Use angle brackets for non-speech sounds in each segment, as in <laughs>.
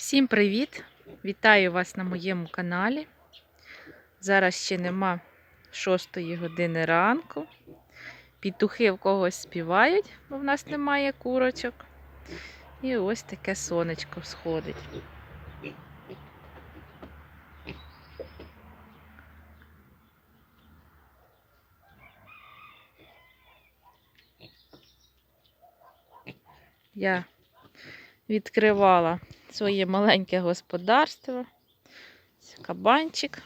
Всім привіт! Вітаю вас на моєму каналі. Зараз ще нема 6 години ранку. Пітухи в когось співають, бо в нас немає курочок. І ось таке сонечко сходить. Я відкривала своє маленьке господарство. Ось Кабанчик.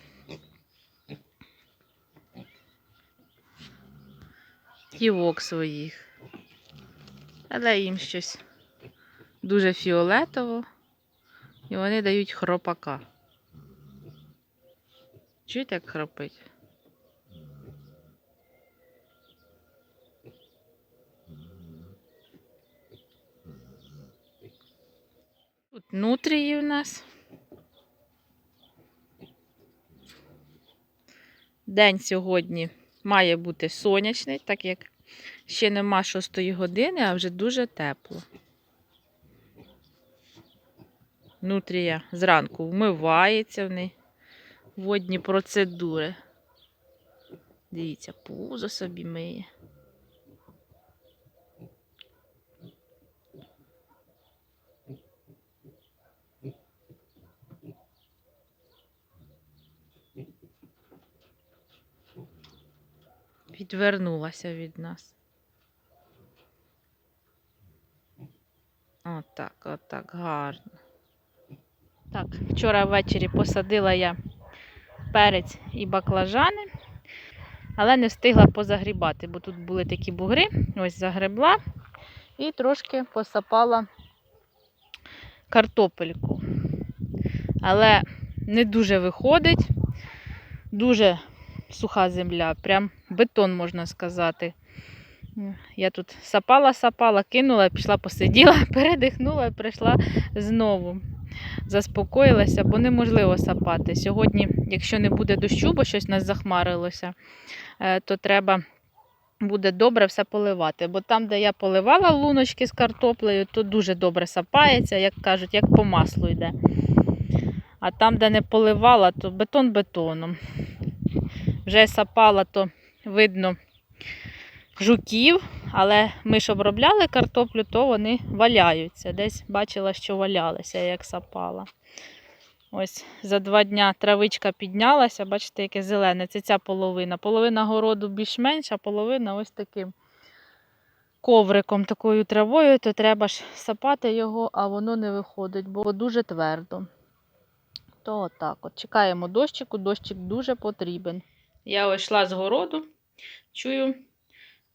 Ківок своїх. Але їм щось дуже фіолетово. І вони дають хропака. Чуєте, як хропить? Нутрії у нас. День сьогодні має бути сонячний, так як ще нема 6 години, а вже дуже тепло. Нутрія зранку вмивається в неї водні процедури. Дивіться, пузо собі миє. Відвернулася від нас. Отак, отак, гарно. Так, вчора ввечері посадила я перець і баклажани, але не встигла позагрібати, бо тут були такі бугри. Ось загребла і трошки посапала картопельку. Але не дуже виходить, дуже суха земля, прям бетон, можна сказати. Я тут сапала-сапала, кинула, пішла посиділа, <laughs> передихнула і прийшла знову. Заспокоїлася, бо неможливо сапати. Сьогодні, якщо не буде дощу, бо щось нас захмарилося, е, то треба буде добре все поливати. Бо там, де я поливала луночки з картоплею, то дуже добре сапається, як кажуть, як по маслу йде. А там, де не поливала, то бетон бетоном. Вже сапала, то видно жуків, але ми ж обробляли картоплю, то вони валяються. Десь бачила, що валялися, як сапала. Ось за два дня травичка піднялася, бачите, яке зелене. Це ця половина. Половина городу більш-менш, а половина ось таким ковриком, такою травою, то треба ж сапати його, а воно не виходить, бо дуже твердо. То отак от. Чекаємо дощику, дощик дуже потрібен. Я ось йшла з городу, чую,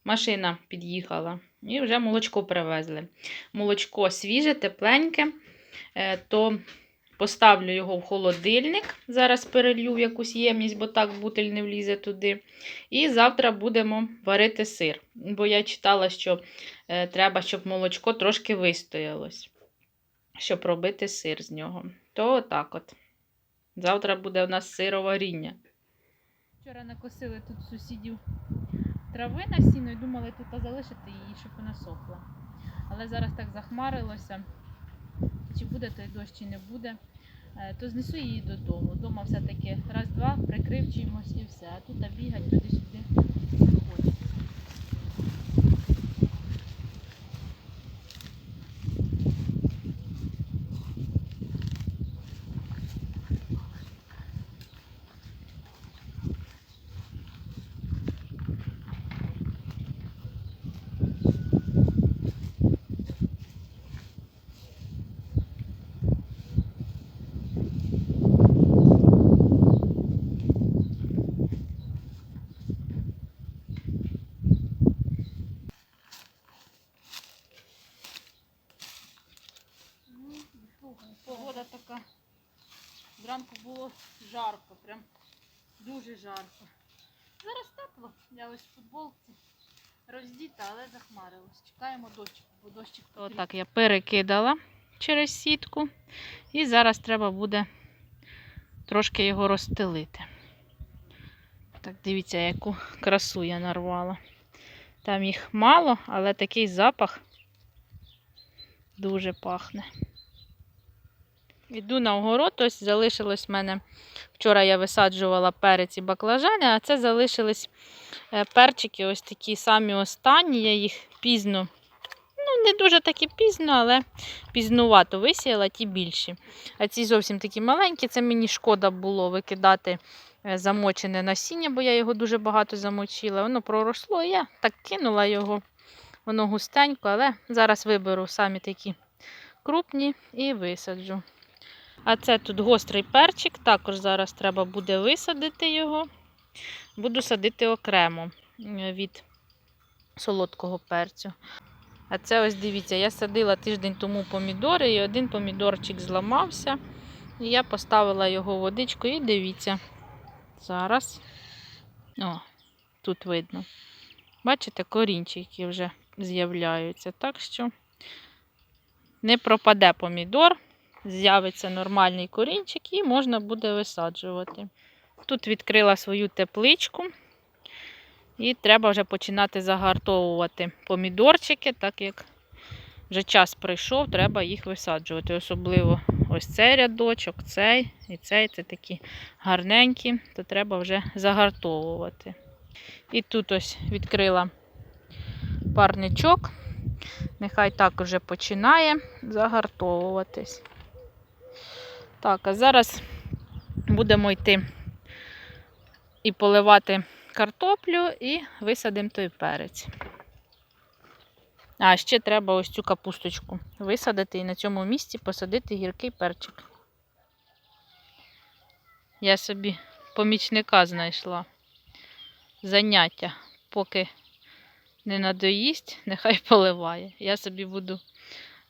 машина під'їхала і вже молочко привезли. Молочко свіже, тепленьке, е, то поставлю його в холодильник. Зараз перелью якусь ємність, бо так бутиль не влізе туди. І завтра будемо варити сир. Бо я читала, що е, треба, щоб молочко трошки вистоялось, щоб робити сир з нього. То отак от. Завтра буде у нас сироваріння. Вчора накосили тут сусідів трави на сіно і думали тут залишити її, щоб вона сохла. Але зараз так захмарилося. Чи буде той дощ, чи не буде, Е, то знесу її додому. Дома все-таки раз-два прикрив чимось і все. А тут бігать туди-сюди не ходять. Ну, Погода така. Зранку було жарко, прям дуже жарко. Зараз тепло. Я ось в футболці роздіта, але захмарилось. Чекаємо дощик, бо дощик Отак я перекидала через сітку. І зараз треба буде трошки його розстелити. Так, дивіться, яку красу я нарвала. Там їх мало, але такий запах дуже пахне. Іду на огород, ось залишилось в мене. Вчора я висаджувала перець і баклажани, а це залишились е, перчики, ось такі самі останні. Я їх пізно, ну не дуже таки пізно, але пізнувато висіяла ті більші. А ці зовсім такі маленькі, це мені шкода було викидати е, замочене насіння, бо я його дуже багато замочила. Воно проросло, я так кинула його. Воно густенько, але зараз виберу самі такі крупні і висаджу. А це тут гострий перчик, також зараз треба буде висадити його. Буду садити окремо е, від солодкого перцю. А це ось дивіться, я садила тиждень тому помідори, і один помідорчик зламався. І я поставила його в водичку і дивіться. Зараз. О, тут видно. Бачите, корінчики вже з'являються. Так що не пропаде помідор, з'явиться нормальний корінчик і можна буде висаджувати. Тут відкрила свою тепличку. І треба вже починати загартовувати помідорчики, так як вже час прийшов, треба їх висаджувати. Особливо ось цей рядочок, цей і цей це такі гарненькі, то треба вже загартовувати. І тут ось відкрила парничок. Нехай так вже починає загартовуватись. Так, а зараз будемо йти і поливати картоплю і висадимо той перець. А ще треба ось цю капусточку висадити і на цьому місці посадити гіркий перчик. Я собі помічника знайшла. Заняття, поки не надоїсть, нехай поливає. Я собі буду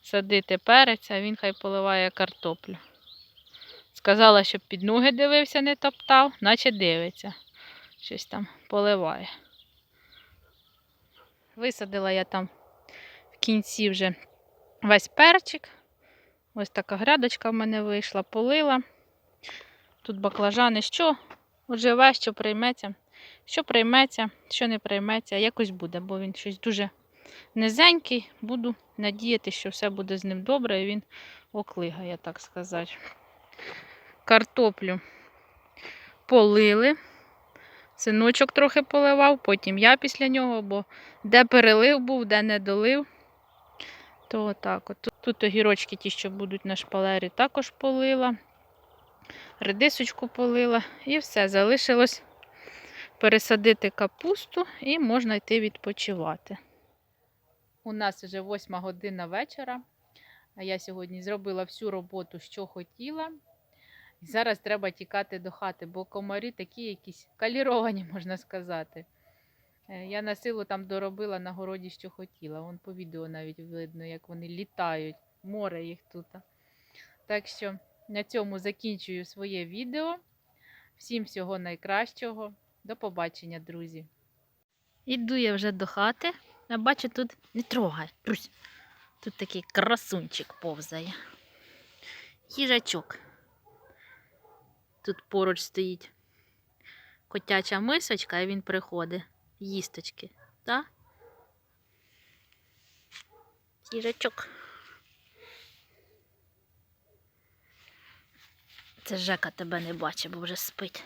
садити перець, а він хай поливає картоплю. Сказала, щоб під ноги дивився, не топтав, наче дивиться. Щось там поливає. Висадила я там в кінці вже весь перчик. Ось така грядочка в мене вийшла, полила. Тут баклажани, що живе, що прийметься. Що прийметься, що не прийметься, якось буде, бо він щось дуже низенький. Буду надіяти, що все буде з ним добре і він оклигає, так сказати. Картоплю полили. Синочок трохи поливав, потім я після нього, бо де перелив був, де не долив. То отак от. Тут, огірочки ті, що будуть на шпалері, також полила. Редисочку полила і все, залишилось пересадити капусту і можна йти відпочивати. У нас вже 8 година вечора. А я сьогодні зробила всю роботу, що хотіла. І зараз треба тікати до хати, бо комарі такі якісь каліровані, <laughs> можна сказати. Е, Я на силу там доробила на городі, що хотіла. Вон по відео навіть видно, як вони літають. Море їх тут. Так що на цьому закінчую своє відео. Всім всього найкращого. До побачення, друзі. Іду я вже до хати. А бачу, тут не трогай. Тут такий красунчик повзає. Їжачок. Тут поруч стоїть котяча мисочка, і він приходить. Їсточки. Так? Їжачок. Це Жека тебе не бачить, бо вже спить.